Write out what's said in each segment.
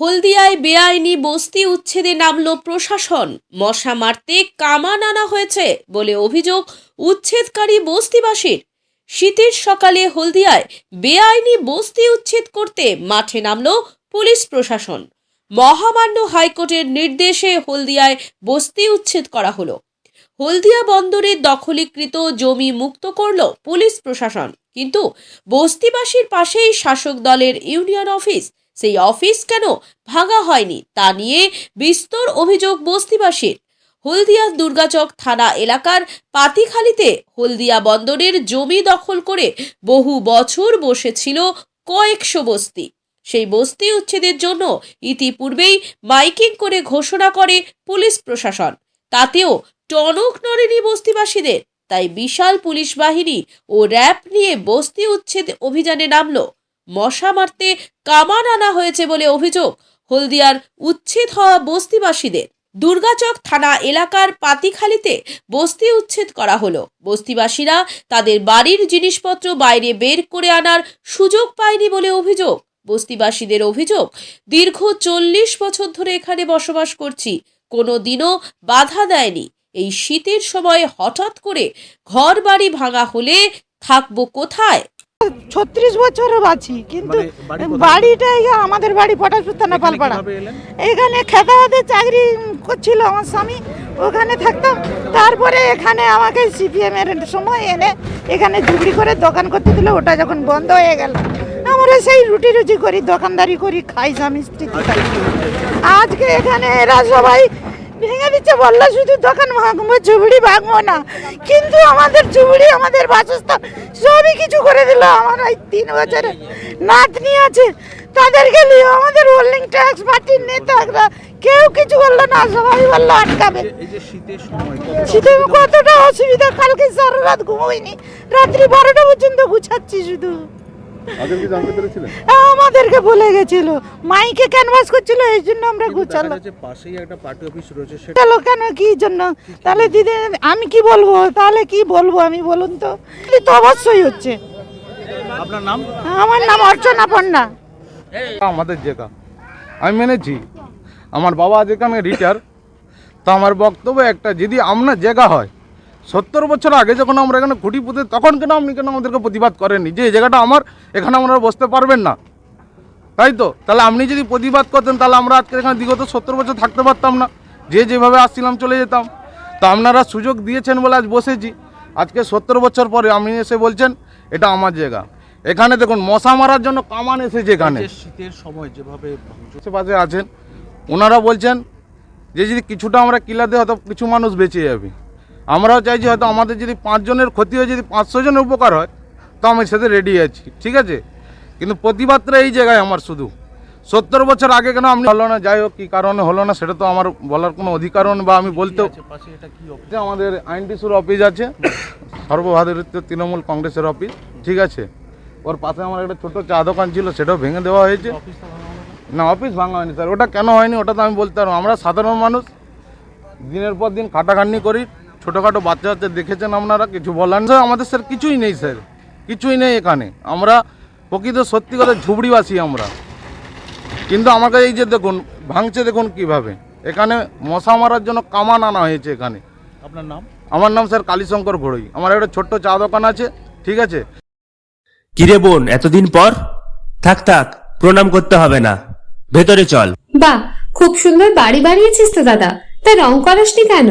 হলদিয়ায় বেআইনি বস্তি উচ্ছেদে নামল প্রশাসন। মশা মারতে কামান আনা হয়েছে বলে অভিযোগ উচ্ছেদকারী বস্তিবাসীর। শীতের সকালে হলদিয়ায় বেআইনি বস্তি উচ্ছেদ করতে মাঠে নামল পুলিশ প্রশাসন। মহামান্য হাইকোর্টের নির্দেশে হলদিয়ায় বস্তি উচ্ছেদ করা হলো। হলদিয়া বন্দরের দখলীকৃত জমি মুক্ত করল পুলিশ প্রশাসন। কিন্তু বস্তিবাসীর পাশেই শাসক দলের ইউনিয়ন অফিস সেই অফিস কেন ভাঙা হয়নি তা নিয়ে বিস্তর অভিযোগ বস্তিবাসীর। হলদিয়া দুর্গাচক থানা এলাকার পাতিখালিতে হলদিয়া বন্দরের জমি দখল করে বহু বছর বসেছিল কয়েকশো বস্তি। সেই বস্তি উচ্ছেদের জন্য ইতিপূর্বেই মাইকিং করে ঘোষণা করে পুলিশ প্রশাসন। তাতেও টনক নড়েনি বস্তিবাসীদের, তাই বিশাল পুলিশ বাহিনী ও র্যাব নিয়ে বস্তি উচ্ছেদ অভিযানে নামলো। মশা মারতে কামান আনা হয়েছে বলে অভিযোগ। হলদিয়ার উচ্ছেদ হওয়া বস্তিবাসীদের দুর্গাচক থানা এলাকার পাতিখালিতে বস্তি উচ্ছেদ করা হলো। বস্তিবাসীরা তাদের বাড়ির জিনিসপত্র বাইরে বের করে আনার সুযোগ পায়নি বলে অভিযোগ। বস্তিবাসীদের অভিযোগ, দীর্ঘ চল্লিশ বছর ধরে এখানে বসবাস করছি কোনো দিনও বাধা দেয়নি। এই শীতের সময় হঠাৎ করে ঘর বাড়ি ভাঙা হলে থাকব কোথায়? ছত্রিশ বছরও আছি কিন্তু মানে বাড়ি কোথায়? বাড়িটা আমাদের বাড়ি পটাশপুর থানা পালপাড়া? এখানে খেতাহাতে চাকরি করছিল আমার স্বামী ওখানে থাকতাম। তারপরে এখানে আমাকে সিপিএম এর সময় এনে এখানে ঝুগড়ি করে দোকান করতে দিল ওটা যখন বন্ধ হয়ে গেল। আমরা সেই রুটি রুটি করি দোকানদারি করি খাই স্বামী স্ত্রী। আজকে আজকে এখানে এরা সবাই ভেঙে দিচ্ছে বলল শুধু দোকান ভাঙবো চুবড়ি ভাঙবো না। কিন্তু আমাদের চুবড়ি আমাদের বাসস্থান সবই কিছু করে দিল। আমার ওই তিন বছরে নাতনি আছে তাদেরকে নিয়ে আমাদের হোল্ডিং ট্যাক্স পার্টির নেতারা কেউ কিছু বলল না সবাই বলল আটকাবে। এই শীতে কতটা অসুবিধা কালকে সারা রাত ঘুমোইনি রাত্রি বারোটা পর্যন্ত গুছাচ্ছি শুধু। আগে কি জানতে পেরেছিলেন? আমাদেরকে বলে গেছিল। মাইকে ক্যানভাস করছিল এই জন্য আমরা গুছালো পাশেই একটা পার্টি অফিস রয়েছে সেটা কেন কি জন্য? তাহলে দিদি আমি কি বলব? তাহলে কি বলব আমি বলুন তো? তো অবশ্যই হচ্ছে। আপনার নাম? আমার নাম অর্চনা পন্না। আমাদের জায়গা আমি মেনেছি। আমার বাবা যেখানে রিটার তো আমার বক্তব্য একটা যদি আপনার জায়গা হয় সত্তর বছর আগে যখন আমরা এখানে খুঁটি পুঁতে তখন কেন আপনি কেন আমাদেরকে প্রতিবাদ করেননি? যে এই জায়গাটা আমার এখানে আপনারা বসতে পারবেন না। তাই তো? তাহলে আপনি যদি প্রতিবাদ করতেন তাহলে আমরা আজকে এখানে বিগত সত্তর বছর থাকতে পারতাম না। যে যেভাবে আসছিলাম চলে যেতাম। তো আপনারা সুযোগ দিয়েছেন বলে আজ বসেছি। আজকে সত্তর বছর পরে আপনি এসে বলছেন এটা আমার জায়গা। এখানে দেখুন মশা মারার জন্য কামান এসেছে এখানে। শীতের সময় যেভাবে আশেপাশে আছেন ওনারা বলছেন যে যদি কিছুটা আমরা কিলাতে হয়তো কিছু মানুষ বেঁচে যাবে। আমরাও চাইছি হয়তো আমাদের যদি পাঁচজনের ক্ষতি হয়ে যদি পাঁচশো জনের উপকার হয় তো আমি সাথে রেডি আছি ঠিক আছে? কিন্তু প্রতিবাদটা এই জায়গায় আমার শুধু। সত্তর বছর আগে কেন আপনি হলো না যাই হোক কী কারণে হলো না সেটা তো আমার বলার কোনো অধিকারও নেই বা আমি বলতেও পাশে? এটা কি অফিস যে আমাদের আইনটিসুর অফিস আছে সর্বভারতীয় তৃণমূল কংগ্রেসের অফিস ঠিক আছে? ওর পাশে আমার একটা ছোটো চা দোকান ছিল সেটাও ভেঙে দেওয়া হয়েছে? না? অফিস ভাঙা হয়নি স্যার ওটা কেন হয়নি ওটা তো আমি বলতে পারব আমরা সাধারণ মানুষ দিনের পর দিন খাটাখাটনি করি ছোটোখাটো বাচ্চা বাচ্চা দেখেছেন আপনারা? কিছু বলার স্যার আমাদের স্যার কিছুই নেই স্যার। কিছুই নেই এখানে। আমরা প্রকৃত সত্যি কথা ঝুবড়িবাসী আমরা। কিন্তু আমাকে এই যে দেখুন ভাঙছে দেখুন কীভাবে। এখানে মশা মারার জন্য কামান আনা হয়েছে এখানে। আপনার নাম? আমার নাম স্যার কালীশঙ্কর ঘড়ই। আমার একটা ছোট্ট চা দোকান আছে ঠিক আছে? কিরে বোন এতদিন পর? থাক থাক প্রণাম করতে হবে না। ভেতরে চল। বাহ খুব সুন্দর বাড়ি বানিয়েছিস তো দাদা। তা রং করাসনি কেন?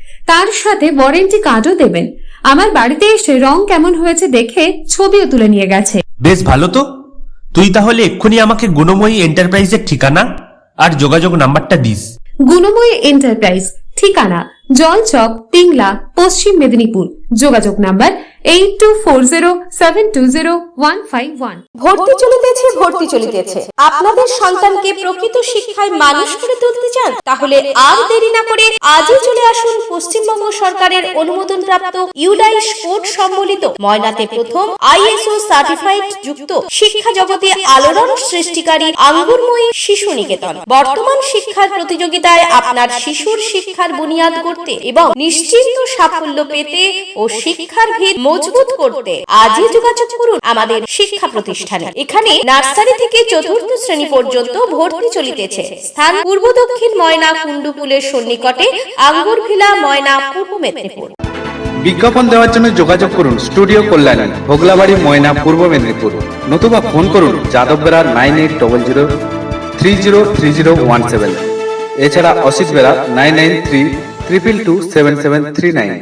তার সাথে ওয়ারেন্টি কার্ডও দেবেন। আমার বাড়িতে এসে রং কেমন হয়েছে দেখে ছবিও তুলে নিয়ে গেছে। বেশ ভালো তো। তুই তাহলে এক্ষুনি আমাকে গুণময়ী এন্টারপ্রাইজের ঠিকানা আর যোগাযোগ নাম্বারটা দিস। গুণময়ী এন্টারপ্রাইজ ঠিকানা জলচক টিংলা পশ্চিম মেদিনীপুর। যোগাযোগ নাম্বার ভর্তি চলিতেছে ভর্তি চলিতেছে। আপনাদের সন্তানকে প্রকৃত শিক্ষায় মানুষ করে তুলতে চান, তাহলে আর দেরি না করে আজই চলে আসুন পশ্চিমবঙ্গ সরকারের অনুমোদনপ্রাপ্ত ইউডাইস কোড সম্বলিত ময়নাতে প্রথম আইএসও সার্টিফাইড যুক্ত শিক্ষা জগতে আলোড়ন সৃষ্টিকারী আঙ্গুরময়ী শিশু নিকেতন। বর্তমান শিক্ষার প্রতিযোগিতায় আপনার শিশুর শিক্ষার বুনিয়াদ করতে এবং নিশ্চিন্ত সাফল্য পেতে ও শিক্ষার ভিত মজবুত করতে। আজই যোগাযোগ করুন আমাদের শিক্ষা প্রতিষ্ঠানে। এখানে নার্সারি থেকে চতুর্থ শ্রেণি পর্যন্ত ভর্তি চলিতেছে। স্থান পূর্ব দক্ষিণ ময়না কুণ্ডুপুলের সন্নিকটে আঙ্গুরভিলা ময়না পূর্ব মেদিনীপুর। বিজ্ঞাপন দেওয়ার জন্য যোগাযোগ করুন স্টুডিও কল্যাণী, ভোগলাবাড়ি ময়না পূর্ব মেদিনীপুর। নতুবা ফোন করুন Yadav Bera nine eight double zero three zero three zero one seven. এছাড়া Asit Bera nine nine three triple two seven seven three nine.